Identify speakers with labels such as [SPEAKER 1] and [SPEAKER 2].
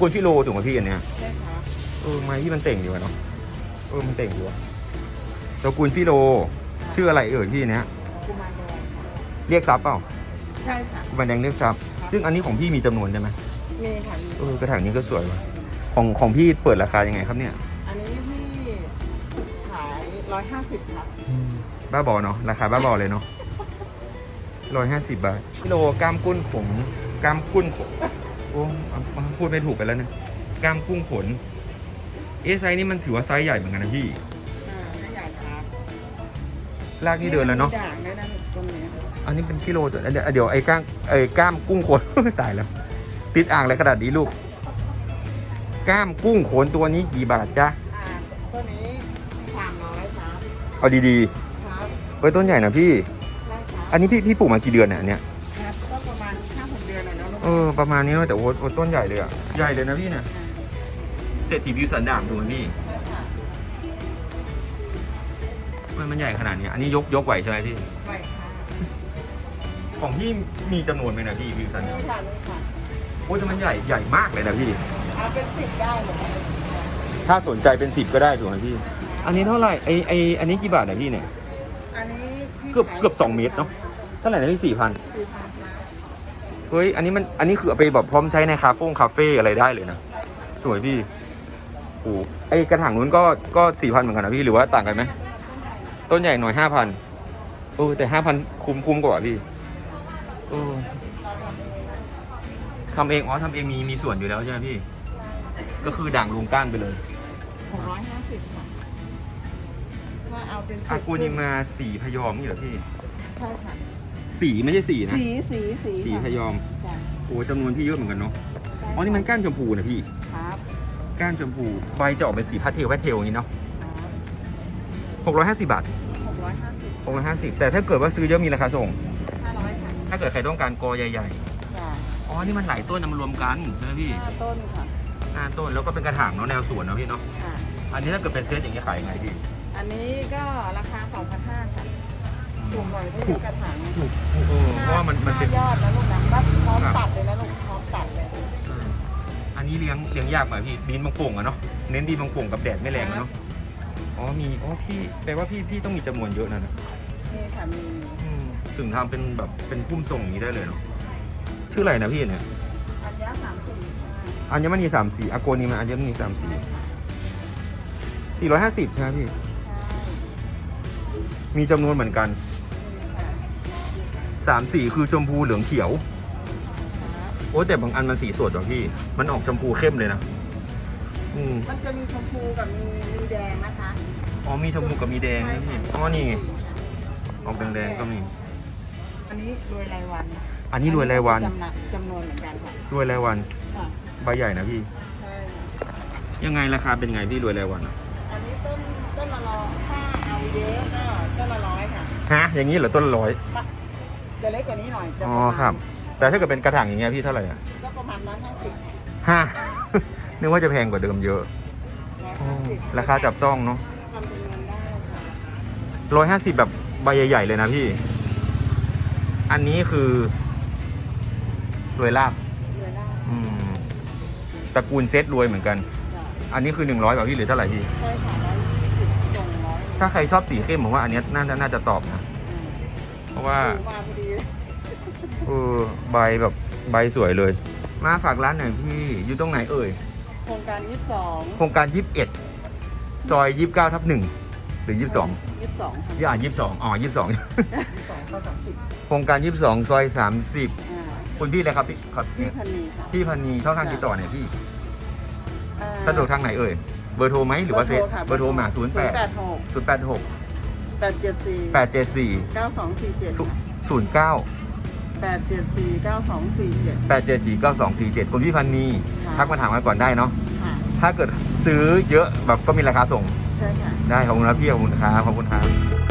[SPEAKER 1] กูลฟิโลถูกไหมพี่อันเนี้ย
[SPEAKER 2] ใช่ครับ
[SPEAKER 1] เออไม้ที่มันเต่งอยู่อะเนาะเออมันเต่งอยู่อะตระกูลฟิโล ชื่ออะไรเอ่ยพี่เนี้ย
[SPEAKER 2] กุมารแดงค่ะ
[SPEAKER 1] เรียกซับเปล่า
[SPEAKER 2] ใช่ค่ะ
[SPEAKER 1] กุมารแดงเรียกซับซึ่งอันนี้ของพี่มีจำนวนใช่ไหม
[SPEAKER 2] มีค่ะมี
[SPEAKER 1] เออกระถางนี้ก็สวยว่ะของของพี่เปิดราคายังไงครับเนี่ย
[SPEAKER 2] อันนี้พี่ขายร้อยห้าสิบครับ
[SPEAKER 1] บ้าบอเนาะราคาบ้าบอเลยเนาะร้อยห้าสิบบาทกิโลกล้ามกุ้นขมกล้ามกุ้นขม โอ้พูดไม่ถูกไปแล้วเนี่ยกล้ามกุ้งขน เอะไซส์นี่มันถือว่าไซส์ใหญ่เหมือนกันนะพี่
[SPEAKER 2] อ่าไม่ใหญ่ครับ
[SPEAKER 1] ลากนี่เดินแล้วเนาะ
[SPEAKER 2] มีด่างด้วยนะตรงนี้
[SPEAKER 1] อันนี้เป็นกิโลตัวเดี๋ยวเดี๋ยวไอ้ก้างไอ้กล้ามกุ้งขน ตายแล้ว ติดอ่างอะไรกระดาษนี้ลูกกล้ามกุ้งขนตัวนี้กี่บาทจ๊ะ
[SPEAKER 2] อ่าตัวนี้สามร้อยครับ
[SPEAKER 1] เอาดี
[SPEAKER 2] ครับ
[SPEAKER 1] ๆเฮ้ยต้นใหญ่นะพี่
[SPEAKER 2] ใช่ครับ
[SPEAKER 1] อันนี้พี่พี่ปลูกมากี่เดือนเนี่ยอันเนี่ย
[SPEAKER 2] เนาะลูก
[SPEAKER 1] เออประมาณนี้เนอะแต่โอ้โหโอ้โหต้นใหญ่เลยอะใหญ่เลยนะพี่เนี่ยเศรษฐีวิวสันดาบถูกไหมพี่
[SPEAKER 2] ใช่ค่ะ
[SPEAKER 1] มันมันใหญ่ขนาดเนี้ยอันนี้ยกยกไหวใช่ไหมพี่
[SPEAKER 2] ไหวค่ะ
[SPEAKER 1] ของพี่มีจำนวนไหมนะพี่วิวสัน
[SPEAKER 2] นี่
[SPEAKER 1] ดาบ
[SPEAKER 2] ค่ะนี่ค่ะ
[SPEAKER 1] โอ้แต่มันใหญ่ใหญ่มากเลยนะพี่
[SPEAKER 2] เอาเป็นสิบได้หรือไม่
[SPEAKER 1] ถ้าสนใจเป็นสิบก็ได้ถูกไหมพี่ อันนี้เท่าไหร่ไอไออันนี้กี่บาทนะพี่เนี่ย
[SPEAKER 2] อันนี้พี่
[SPEAKER 1] เกือบ
[SPEAKER 2] ขาย
[SPEAKER 1] เกือบสองเมตรเนอะ เท่าไหร่นะพี่สี่พัน
[SPEAKER 2] สี่พันครับ
[SPEAKER 1] เฮ้ย อันนี้มัน อันนี้คือเอาไปแบบพร้อมใช้ในคาเฟ่คาเฟ่อะไรได้เลยนะ สวยพี่โอ้ไอกระถางนู้นก็ก็สี่พันเหมือนกันนะพี่หรือว่าต่างกันไหม ต้นใหญ่หน่อยห้าพันโอ้แต่ห้าพันคุ้มคุ้มกว่าพี่โอ้ทำเองอ๋อทำเองมีมีส่วนอยู่แล้วใช่ไหมพี่ ก็คือด่างลุงก้านไปเลย
[SPEAKER 2] หกร้อยห้าสิบค่ะถ้าเอาเป็นสิบ
[SPEAKER 1] อากูนิมาสีพยอมนี่เหรอพี่
[SPEAKER 2] ใช่ค่ะ
[SPEAKER 1] สีไม่ใช่สีนะ
[SPEAKER 2] สีสีสี
[SPEAKER 1] สี
[SPEAKER 2] ค่ะ
[SPEAKER 1] พยอม
[SPEAKER 2] จ้ะ
[SPEAKER 1] โอ้จำนวนพี่เยอะเหมือนกันเนาะ
[SPEAKER 2] ใช่
[SPEAKER 1] อ๋อ นี่มันก้านชมพูนะพี่
[SPEAKER 2] ครับ
[SPEAKER 1] ก้านชมพู ใบจะออกเป็นสีพาสเทลพาสเทลอย่างนี้เนาะ
[SPEAKER 2] ครับ
[SPEAKER 1] หกร้อยห้าสิบบาท
[SPEAKER 2] หกร้อยห้าสิบ
[SPEAKER 1] หกร้อยห้าสิบแต่ถ้าเกิดว่าซื้อเยอะมีราคาส่ง
[SPEAKER 2] ห้าร้อยค่ะ
[SPEAKER 1] ถ้าเกิดใครต้องการกอใหญ่
[SPEAKER 2] จ้ะ
[SPEAKER 1] ๆ อ๋อ นี่มันหลายต้นนะมันรวมกันใช่ไหมพี่
[SPEAKER 2] ห้าต้นค่ะ
[SPEAKER 1] ห้าต้นแล้วก็เป็นกระถางเนาะแนวสวนเนาะพี่เนาะ
[SPEAKER 2] ค่ะ
[SPEAKER 1] อันนี้ถ้าเกิดเป็นเซตอย่างนี้ยขายยังไงพี่
[SPEAKER 2] อันนี้ก็ราคาสองพันห้าค่ะ ถูกหน่อยได้
[SPEAKER 1] ถูก
[SPEAKER 2] กระถาง
[SPEAKER 1] ถูกเออเพราะว่ามันมันเป็น
[SPEAKER 2] ห้ายอดนะลูกนะรับพร้อม
[SPEAKER 1] ครับ
[SPEAKER 2] ตัดเลยนะลูกพร้อมตัดเลย
[SPEAKER 1] อันนี้เลี้ยงเลี้ยงยากหน่อยพี่ดินบางโป่งอะเนาะเน้นดินบางโป่งกับแดดไม่แรงอะเนาะอ๋อมีอ๋อพี่แปลว่าพี่พี่ต้องมีจำนวนเยอะนะนะ
[SPEAKER 2] นี่ค่ะมี
[SPEAKER 1] อืมถึงทำเป็นแบบเป็นพุ่มทรงอย่างนี้ได้เลยเนาะชื่ออะไรนะพี่เนี่ย
[SPEAKER 2] อันยะสามสิบค่ะ
[SPEAKER 1] อัญมณีสามสีอาโกนีมาอัญมณีสามสีสี่ร้อยห้าสิบใช่ไหมพี่
[SPEAKER 2] ใช่
[SPEAKER 1] มีจำนวนเหมือนกัน
[SPEAKER 2] มีค่ะ
[SPEAKER 1] สามสีคือชมพูเหลืองเขียว
[SPEAKER 2] ครับ
[SPEAKER 1] โอ้แต่บางอันมันสีสดว่ะพี่ มันออกชมพูเข้มเลยนะ อืม
[SPEAKER 2] มันจะมีชมพูกับมีมีแดงนะคะ
[SPEAKER 1] อ๋อมีชมพูกับมีแดงนี่พี่อ๋อนี่ไงออกแดงๆก็มี
[SPEAKER 2] อันนี้รวยรายวัน
[SPEAKER 1] อันนี้รวยรายวัน
[SPEAKER 2] จำนจำนวนเหมือนกันค่ะ
[SPEAKER 1] รวยรายวัน
[SPEAKER 2] ค่ะ
[SPEAKER 1] ใบใหญ่นะพี่
[SPEAKER 2] ใช่ค่ะ
[SPEAKER 1] ยังไงราคาเป็นไงพี่รวยรายวันอะ
[SPEAKER 2] อันนี้ต้นต้นละร้อยถ้าเอาเยอะก็ต้นละร้อยค่ะ
[SPEAKER 1] ฮะอย่างนี้เหรอต้นละร้อย
[SPEAKER 2] จะเล็กกว่านี้หน่อยจะ
[SPEAKER 1] อ๋อ
[SPEAKER 2] ปะมาณ
[SPEAKER 1] ครับ แต่ถ้าเกิดเป็นกระถางอย่างเงี้ยพี่เท่าไหร่อะ
[SPEAKER 2] ก็ประมาณร้อยห้าสิบ
[SPEAKER 1] ห้า นึกว่าจะแพงกว่าเดิมเยอะ
[SPEAKER 2] ร้อย
[SPEAKER 1] อ๋อ
[SPEAKER 2] ห้าสิบ
[SPEAKER 1] ราคาจับต้องเนาะ
[SPEAKER 2] ทำเป็นเงินได้ค่ะ
[SPEAKER 1] ร้อยห้าสิบแบบใบใหญ่ๆเลยนะพี่ อันนี้คือรวยลาบ
[SPEAKER 2] รวยได้
[SPEAKER 1] อืมตระกูลเซตรวยเหมือนกัน
[SPEAKER 2] จ้ะ
[SPEAKER 1] อันนี้คือหนึ่งร้อยแบบพี่หรือเท่าไหร่พี่
[SPEAKER 2] ใช่ค่ะร้อยยี่สิบส่งร้อย
[SPEAKER 1] ถ้าใครชอบสีเข้มผมว่าอันเนี้ยน่าจะน่าจะตอบนะ
[SPEAKER 2] อืม
[SPEAKER 1] เพราะว่า
[SPEAKER 2] ถูกมาพอดีเลย
[SPEAKER 1] เออใบแบบใบสวยเลย มาฝากร้านหน่อยพี่อยู่ตรงไหนเอ่ย
[SPEAKER 2] โครงการยี่สิบสอง
[SPEAKER 1] โครงการยี่สิบเอ็ดซอยยี่สิบเก้าทับหนึ่งหรือยี่สิบสอง
[SPEAKER 2] ยี่สิบสองค่ะ
[SPEAKER 1] ยี่อ่านยี่สิบสองอ๋อยี่สิบสอง
[SPEAKER 2] ยี่สิบสองข้อสามสิบ
[SPEAKER 1] โครงการยี่สิบสองซอยสามสิบ
[SPEAKER 2] อ่า
[SPEAKER 1] คุณพี่เลยครับพี่ครับ
[SPEAKER 2] พี่พันนีค่ะ
[SPEAKER 1] พี่พันนีช่องทางติดต่อเนี่ยพี่
[SPEAKER 2] อ่า
[SPEAKER 1] สะดวกทางไหนเอ่ย เบอร์โทรไหมหรือว่าเฟซ
[SPEAKER 2] ค่ะ
[SPEAKER 1] เบอร์โทรมา 0 8
[SPEAKER 2] แปดหก
[SPEAKER 1] 0 8 6
[SPEAKER 2] แปดเจ็ดสี่
[SPEAKER 1] 8 7 4
[SPEAKER 2] เก้าสองสี่เจ็ด
[SPEAKER 1] 0 9
[SPEAKER 2] แปดเจ็ดสี่เก้าสองสี่เจ็ด
[SPEAKER 1] 8 7 4 9 2 4 7คุณพี่พันนี
[SPEAKER 2] ค่ะ
[SPEAKER 1] ทักมาถามกันก่อนได้เนาะ
[SPEAKER 2] ค่ะ
[SPEAKER 1] ถ้าเกิดซื้อเยอะแบบก็มีราคาส่ง
[SPEAKER 2] ใช่ค่ะ
[SPEAKER 1] ได้ขอบคุณครับพี่ขอบคุณครับขอบคุณครับ